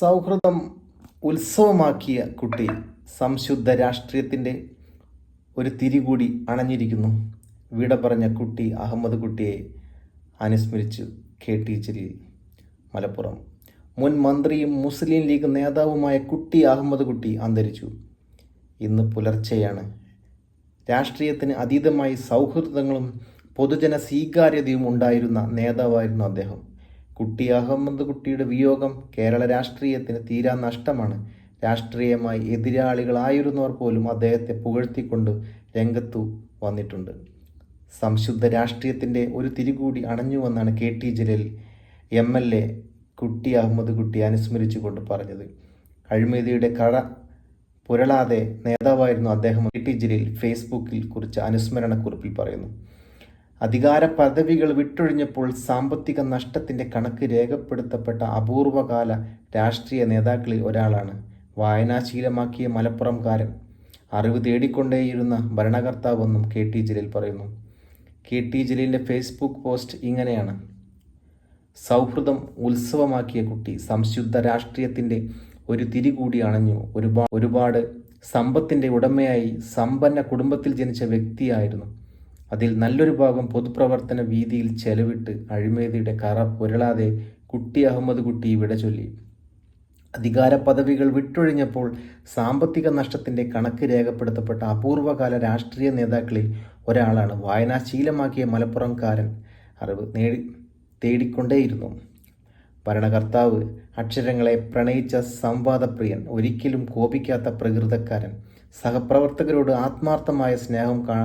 സൗഹൃദം ഉത്സവമാക്കിയ കുട്ടി സംശുദ്ധ രാഷ്ട്രീയത്തിന്റെ ഒരു തിരികൂടി അണഞ്ഞിരിക്കുന്നു. വിട പറഞ്ഞ കുട്ടി അഹമ്മദ് കുട്ടിയെ അനുസ്മരിച്ചു കെ ടി ജലീൽ മലപ്പുറം. മുൻ മന്ത്രിയും മുസ്ലിം ലീഗ് നേതാവുമായ കുട്ടി അഹമ്മദ് കുട്ടി അന്തരിച്ചു. ഇന്ന് പുലർച്ചെയാണ്. രാഷ്ട്രീയത്തിന് അതീതമായി സൗഹൃദങ്ങളും പൊതുജന സ്വീകാര്യതയും ഉണ്ടായിരുന്ന നേതാവായിരുന്നു അദ്ദേഹം. കുട്ടി അഹമ്മദ് കുട്ടിയുടെ വിയോഗം കേരള രാഷ്ട്രീയത്തിന് തീരാ നഷ്ടമാണ്. രാഷ്ട്രീയമായി എതിരാളികളായിരുന്നവർ പോലും അദ്ദേഹത്തെ പുകഴ്ത്തിക്കൊണ്ട് രംഗത്തു വന്നിട്ടുണ്ട്. സംശുദ്ധ രാഷ്ട്രീയത്തിന്റെ ഒരു തിരികൂടി അണഞ്ഞുവെന്നാണ് K T Jaleel M L A Kutty Ahammed Kutty അനുസ്മരിച്ചുകൊണ്ട് പറഞ്ഞത്. അഴിമതിയുടെ കട പുരളാതെ നേതാവായിരുന്നു അദ്ദേഹം കെ ടി ജലീൽ ഫേസ്ബുക്കിൽ കുറിച്ച് അനുസ്മരണക്കുറിപ്പിൽ പറയുന്നു. അധികാര പദവികൾ വിട്ടൊഴിഞ്ഞപ്പോൾ സാമ്പത്തിക നഷ്ടത്തിന്റെ കണക്ക് രേഖപ്പെടുത്തപ്പെട്ട അപൂർവകാല രാഷ്ട്രീയ നേതാക്കളിൽ ഒരാളാണ് വായനാശീലമാക്കിയ മലപ്പുറംകാരൻ. അറിവ് തേടിക്കൊണ്ടേയിരുന്ന ഭരണകർത്താവെന്നും കെ ടി ജലീൽ പറയുന്നു. കെ ടി ജലീലിന്റെ ഫേസ്ബുക്ക് പോസ്റ്റ് ഇങ്ങനെയാണ്. സൗഹൃദം ഉത്സവമാക്കിയ കുട്ടി സംശുദ്ധ രാഷ്ട്രീയത്തിന്റെ ഒരു തിരി കൂടി അണഞ്ഞു. ഒരുപാട് ഒരുപാട് സമ്പത്തിന്റെ ഉടമയായി സമ്പന്ന കുടുംബത്തിൽ ജനിച്ച വ്യക്തിയായിരുന്നു. അതിൽ നല്ലൊരു ഭാഗം പൊതുപ്രവർത്തന വീതിയിൽ ചെലവിട്ട് അഴിമതിയുടെ കറ പുരളാതെ കുട്ടി അഹമ്മദ് കുട്ടി വിട ചൊല്ലി. അധികാര പദവികൾ വിട്ടൊഴിഞ്ഞപ്പോൾ സാമ്പത്തിക നഷ്ടത്തിന്റെ കണക്ക് രേഖപ്പെടുത്തപ്പെട്ട അപൂർവകാല രാഷ്ട്രീയ നേതാക്കളിൽ ഒരാളാണ് വായനാശീലമാക്കിയ മലപ്പുറംകാരൻ. അറിവ് നേടി തേടിക്കൊണ്ടേയിരുന്നു. ഭരണകർത്താവ് അക്ഷരങ്ങളെ പ്രണയിച്ച സംവാദപ്രിയൻ ഒരിക്കലും കോപിക്കാത്ത പ്രകൃതക്കാരൻ സഹപ്രവർത്തകരോട് ആത്മാർത്ഥമായ സ്നേഹം കാ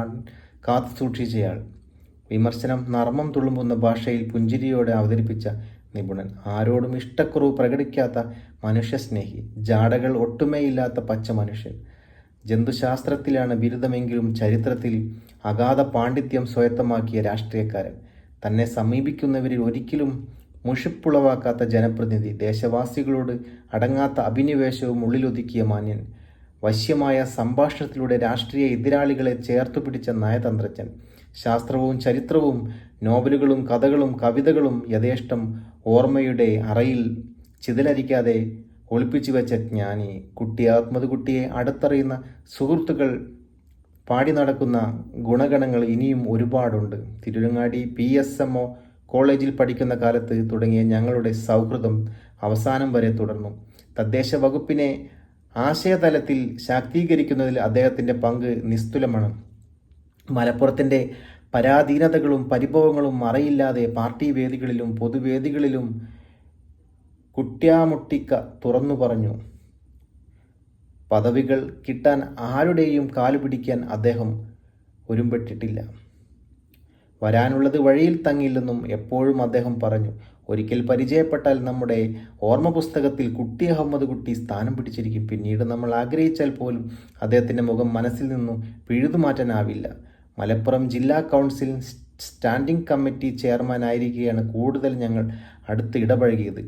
കാത്തു സൂക്ഷിച്ചയാൾ. വിമർശനം നർമ്മം തുളുമ്പുന്ന ഭാഷയിൽ പുഞ്ചിരിയോടെ അവതരിപ്പിച്ച നിപുണൻ. ആരോടും ഇഷ്ടക്കുറവ് പ്രകടിക്കാത്ത മനുഷ്യസ്നേഹി. ജാടകൾ ഒട്ടുമേയില്ലാത്ത പച്ച മനുഷ്യൻ. ജന്തുശാസ്ത്രത്തിലാണ് ബിരുദമെങ്കിലും ചരിത്രത്തിൽ അഗാധ പാണ്ഡിത്യം സ്വായത്തമാക്കിയ രാഷ്ട്രീയക്കാരൻ. തന്നെ സമീപിക്കുന്നവരിൽ ഒരിക്കലും മുഷിപ്പുളവാക്കാത്ത ജനപ്രതിനിധി. ദേശവാസികളോട് അടങ്ങാത്ത അഭിനിവേശവും ഉള്ളിലൊതുക്കിയ മാന്യൻ. വശ്യമായ സംഭാഷണത്തിലൂടെ രാഷ്ട്രീയ എതിരാളികളെ ചേർത്തു പിടിച്ച നയതന്ത്രജ്ഞൻ. ശാസ്ത്രവും ചരിത്രവും നോവലുകളും കഥകളും കവിതകളും യഥേഷ്ടം ഓർമ്മയുടെ അറയിൽ ചിതലരിക്കാതെ ഒളിപ്പിച്ചു വെച്ച ജ്ഞാനി. കുട്ടി ആത്മത് കുട്ടിയെ അടുത്തറിയുന്ന സുഹൃത്തുക്കൾ പാടി നടക്കുന്ന ഗുണഗണങ്ങൾ ഇനിയും ഒരുപാടുണ്ട്. Tirurangadi P S M O കോളേജിൽ പഠിക്കുന്ന കാലത്ത് തുടങ്ങിയ ഞങ്ങളുടെ സൗഹൃദം അവസാനം വരെ തുടർന്നു. തദ്ദേശ വകുപ്പിനെ ആശയതലത്തിൽ ശാക്തീകരിക്കുന്നതിൽ അദ്ദേഹത്തിന്റെ പങ്ക് നിസ്തുലമാണ്. മലപ്പുറത്തിന്റെ പരാധീനതകളും പരിഭവങ്ങളും മറയില്ലാതെ പാർട്ടി വേദികളിലും പൊതുവേദികളിലും കുട്യാമുട്ടിക്ക തുറന്നു പറഞ്ഞു. പദവികൾ കിട്ടാൻ ആരുടെയും കാലുപിടിക്കാൻ അദ്ദേഹം ഒരുമ്പെട്ടിട്ടില്ല. വരാനുള്ളത് വഴിയിൽ തങ്ങില്ലെന്നും എപ്പോഴും അദ്ദേഹം പറഞ്ഞു. ഒരിക്കൽ പരിചയപ്പെട്ടാൽ നമ്മുടെ ഓർമ്മ പുസ്തകത്തിൽ കുട്ടി അഹമ്മദ് കുട്ടി സ്ഥാനം പിടിച്ചിരിക്കും. പിന്നീട് നമ്മൾ ആഗ്രഹിച്ചാൽ പോലും അദ്ദേഹത്തിന്റെ മുഖം മനസ്സിൽ നിന്നും പിഴുതു മാറ്റാനാവില്ല മലപ്പുറം ജില്ലാ കൗൺസിൽ സ്റ്റാൻഡിംഗ് കമ്മിറ്റി ചെയർമാൻ ആയിരിക്കുകയാണ് കൂടുതൽ ഞങ്ങൾ അടുത്ത് ഇടപഴകിയത്.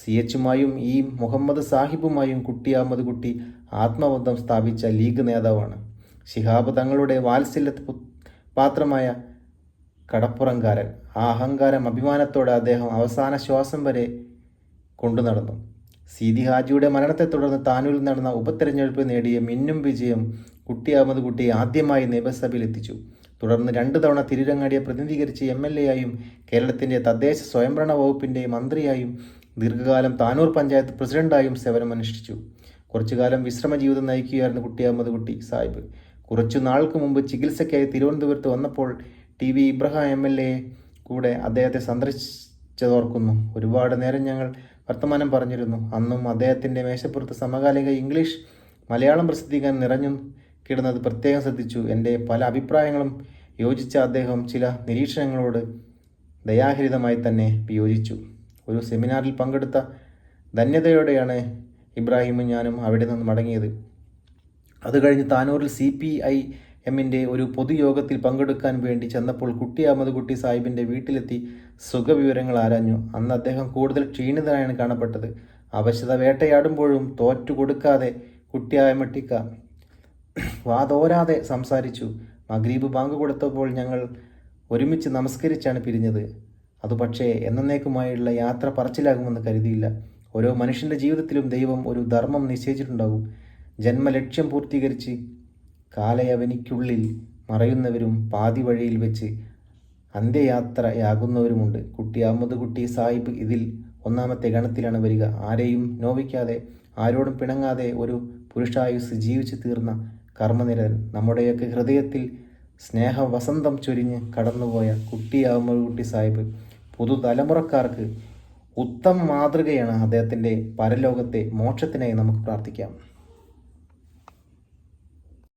സി എച്ചുമായും ഈ മുഹമ്മദ് സാഹിബുമായും കുട്ടി അഹമ്മദ് കുട്ടി ആത്മബന്ധം സ്ഥാപിച്ച ലീഗ് നേതാവാണ്. ശിഹാബ് തങ്ങളുടെ വാത്സല്യ പാത്രമായ കടപ്പുറംകാരൻ. ആ അഹങ്കാരം അഭിമാനത്തോടെ അദ്ദേഹം അവസാന ശ്വാസം വരെ കൊണ്ടു നടന്നു. സീതി ഹാജിയുടെ മരണത്തെ തുടർന്ന് താനൂരിൽ നടന്ന ഉപതെരഞ്ഞെടുപ്പ് നേടിയ മിന്നും വിജയം കുട്ടി അഹമ്മദ് കുട്ടിയെ ആദ്യമായി നിയമസഭയിൽ എത്തിച്ചു. തുടർന്ന് രണ്ടു തവണ തിരുരങ്ങാടിയെ പ്രതിനിധീകരിച്ച് എം എൽ എയായും കേരളത്തിന്റെ തദ്ദേശ സ്വയംഭരണ വകുപ്പിന്റെ മന്ത്രിയായും ദീർഘകാലം താനൂർ പഞ്ചായത്ത് പ്രസിഡന്റായും സേവനമനുഷ്ഠിച്ചു. കുറച്ചുകാലം വിശ്രമ ജീവിതം നയിക്കുകയായിരുന്നു കുട്ടി അഹമ്മദ് കുട്ടി സാഹിബ്. കുറച്ചു നാൾക്ക് മുമ്പ് ചികിത്സയ്ക്കായി തിരുവനന്തപുരത്ത് വന്നപ്പോൾ T V Ibrahim M L A കൂടെ അദ്ദേഹത്തെ സന്ദർശിച്ചതോർക്കുന്നു. ഒരുപാട് നേരം ഞങ്ങൾ വർത്തമാനം പറഞ്ഞിരുന്നു. അന്നും അദ്ദേഹത്തിന്റെ മേശപ്പുറത്ത് സമകാലിക ഇംഗ്ലീഷ് മലയാളം പ്രസിദ്ധീകരണം നിറഞ്ഞു കിടന്നത് പ്രത്യേകം ശ്രദ്ധിച്ചു. എന്റെ പല അഭിപ്രായങ്ങളും യോജിച്ച അദ്ദേഹം ചില നിരീക്ഷണങ്ങളോട് ദയാഹരിതമായി തന്നെ വിയോജിച്ചു. ഒരു സെമിനാറിൽ പങ്കെടുത്ത ധന്യതയോടെയാണ് ഇബ്രാഹിമും ഞാനും അവിടെ നിന്ന് മടങ്ങിയത്. അത് കഴിഞ്ഞ് താനൂരിൽ സി പി ഐ എമ്മിന്റെ ഒരു പൊതുയോഗത്തിൽ പങ്കെടുക്കാൻ വേണ്ടി ചെന്നപ്പോൾ കുട്ടി അഹമ്മദ് കുട്ടി സാഹിബിന്റെ വീട്ടിലെത്തി സുഖവിവരങ്ങൾ ആരാഞ്ഞു. അന്ന് അദ്ദേഹം കൂടുതൽ ക്ഷീണിതനായാണ് കാണപ്പെട്ടത്. അവശത വേട്ടയാടുമ്പോഴും തോറ്റു കൊടുക്കാതെ കുട്ടിയായ മട്ടിക്ക വാതോരാതെ സംസാരിച്ചു. മഗ്രീബ് ബാങ്ക് കൊടുത്തപ്പോൾ ഞങ്ങൾ ഒരുമിച്ച് നമസ്കരിച്ചാണ് പിരിഞ്ഞത്. അത് പക്ഷേ എന്നേക്കുമായുള്ള യാത്ര പറച്ചിലാകുമെന്ന് കരുതിയില്ല. ഓരോ മനുഷ്യന്റെ ജീവിതത്തിലും ദൈവം ഒരു ധർമ്മം നിശ്ചയിച്ചിട്ടുണ്ടാകും. ജന്മലക്ഷ്യം പൂർത്തീകരിച്ച് കാലയവനിക്കുള്ളിൽ മറയുന്നവരും പാതി വഴിയിൽ വെച്ച് അന്ത്യയാത്രയാകുന്നവരുമുണ്ട്. കുട്ടി അഹമ്മദ് കുട്ടി സാഹിബ് ഇതിൽ ഒന്നാമത്തെ ഗണത്തിലാണ് വരിക. ആരെയും നോവിക്കാതെ ആരോടും പിണങ്ങാതെ ഒരു പുരുഷായുസ് ജീവിച്ചു തീർന്ന കർമ്മനിരൻ നമ്മുടെയൊക്കെ ഹൃദയത്തിൽ സ്നേഹവസന്തം ചൊരിഞ്ഞ് കടന്നുപോയ കുട്ടി അഹമ്മദ് കുട്ടി സാഹിബ് പുതുതലമുറക്കാർക്ക് ഉത്തമ മാതൃകയാണ് അദ്ദേഹത്തിന്റെ പരലോകത്തെ മോക്ഷത്തിനായി നമുക്ക് പ്രാർത്ഥിക്കാം.